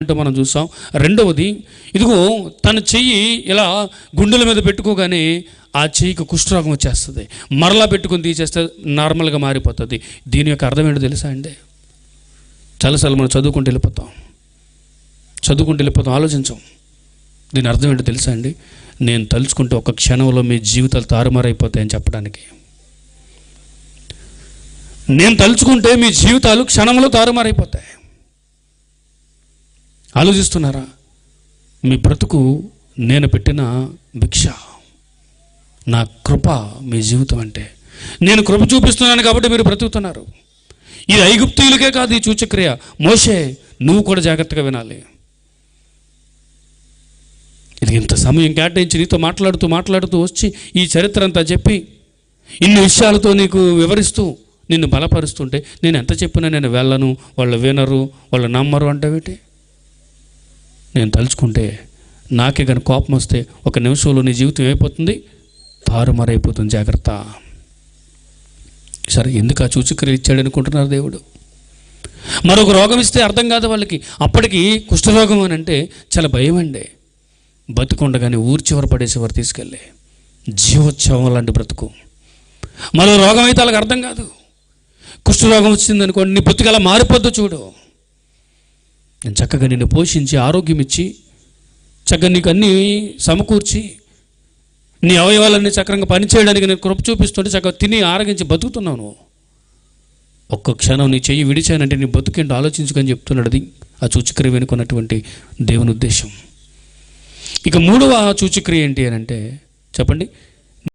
అంటూ మనం చూసాం రెండవది ఇదిగో తన చెయ్యి ఇలా గుండెల మీద పెట్టుకోగానే ఆ చెయ్యికి కుష్ఠరోగం వచ్చేస్తుంది. మరలా పెట్టుకొని తీసేస్తే నార్మల్గా మారిపోతుంది. దీని యొక్క అర్థం ఏంటో తెలుసా అండి? చాలాసార్లు మనం చదువుకుంటూ వెళ్ళిపోతాం. చదువుకుంటూ వెళ్ళిపోతాం ఆలోచించాం. దీని అర్థం ఏంటో తెలుసా అండి? నేను తలుచుకుంటే ఒక క్షణంలో మీ జీవితాలు తారుమారైపోతాయని చెప్పడానికి. నేను తలుచుకుంటే మీ జీవితాలు క్షణంలో తారుమారైపోతాయి. ఆలోచిస్తున్నారా? మీ బ్రతుకు నేను పెట్టిన భిక్ష నా కృప మీ జీవితం అంటే. నేను కృప చూపిస్తున్నాను కాబట్టి మీరు బ్రతుకుతున్నారు. ఇది ఐగుప్తీయులకే కాదు ఈ సూచక్రియ. మోషే నువ్వు కూడా జాగ్రత్తగా వినాలి. ఇది ఇంత సమయం కేటాయించి నీతో మాట్లాడుతూ మాట్లాడుతూ వచ్చి ఈ చరిత్ర అంతా చెప్పి ఇన్ని విషయాలతో నీకు వివరిస్తూ నిన్ను బలపరుస్తుంటే నేను ఎంత చెప్పినా నేను వెళ్ళను వాళ్ళు వినరు వాళ్ళు నమ్మరు అంటే నేను తలుచుకుంటే నాకే కానీ కోపం వస్తే ఒక నిమిషంలో నీ జీవితం ఏమైపోతుంది? తారుమారైపోతుంది. జాగ్రత్త. సరే ఎందుకు ఆ సూచక్రియలు ఇచ్చాడు అనుకుంటున్నారు దేవుడు? మరొక రోగం ఇస్తే అర్థం కాదు వాళ్ళకి. అప్పటికి కుష్ఠరోగం అని అంటే చాలా భయం అండి. బతుకుండగానే ఊరి చివర పడేసేవారు తీసుకెళ్ళి. జీవోత్సవం లాంటి బ్రతుకు. మరో రోగం అయితే వాళ్ళకి అర్థం కాదు. కుష్ఠరోగం వచ్చింది అనుకోండి నీ బ్రతుకు అలా మారిపోద్దు చూడు. నేను చక్కగా నిన్ను పోషించి ఆరోగ్యం ఇచ్చి చక్కగా నీకు అన్నీ సమకూర్చి నీ అవయవాలన్నీ చక్రంగా పనిచేయడానికి నేను కృప చూపిస్తుంటే చక్కగా తిని ఆరగించి బతుకుతున్నావు నువ్వు. ఒక్క క్షణం నీ చెయ్యి విడిచానంటే నీ బతుకేంటో ఆలోచించుకొని చెప్తున్నాడు అది. ఆ సూచక్రియ వెనుకున్నటువంటి దేవుని ఉద్దేశం. ఇక మూడవ సూచక్రియ ఏంటి అని అంటే చెప్పండి.